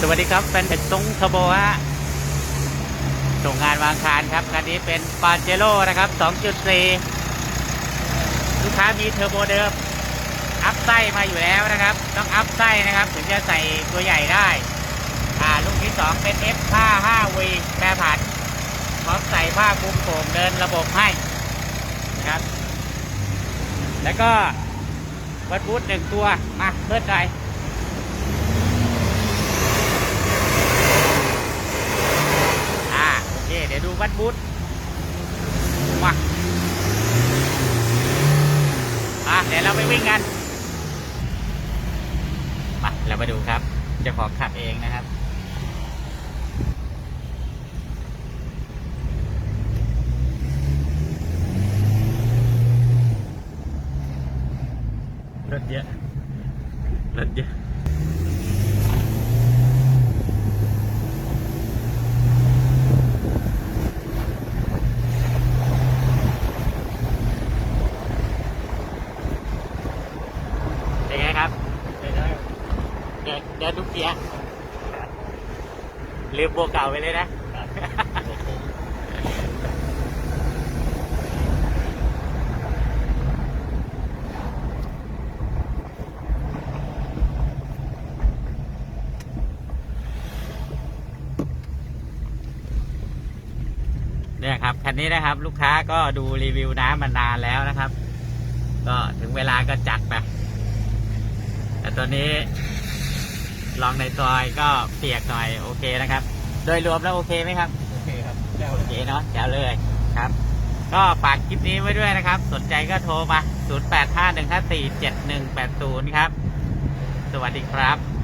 สวัสดีครับเป็นเพจทรงทโบฮะส่งงานวางคารครับคันนี้เป็นปาเจโร่นะครับ 2.4 ลูกค้ามีเทอร์โบเดิม อัพไส้มาอยู่แล้วนะครับ ต้องอัพไส้นะครับ ถึงจะใส่ตัวใหญ่ได้ อ่าลูกที่ 2 เป็น F55V แปรผันพร้อมใส่ผ้าคลุมโป่งเดินระบบให้นะครับ แล้วก็วัดบูทหนึ่งตัว มาเพิ่มใจ อ่าโอเค เดี๋ย วัดบูธมาอะเดี๋ยวเราไปวิ่งกันมาเรามาดูครับจ้าขอขับเองนะครับรถเยอะรถเยอะ เป็นไงครับเดิน เดินทุกเกียร์ลืมโบวเก่าไปเลยนะเนี่ยครับคันนี้นะครับลูกค้าก็ดูรีวิวน้ำมานานแล้วนะครับ ก็ถึงเวลาก็จัดไปแต่ตัวนี้ ลองในซอยก็เปียกหน่อยโอเคนะครับ โดยรวมแล้วโอเคไหมครับ โอเคครับโอเคเนาะแจ๋วเลยครับ ก็ฝากคลิปนี้ไว้ด้วยนะครับ สนใจก็โทรมา 0851547180 ครับ สวัสดีครับ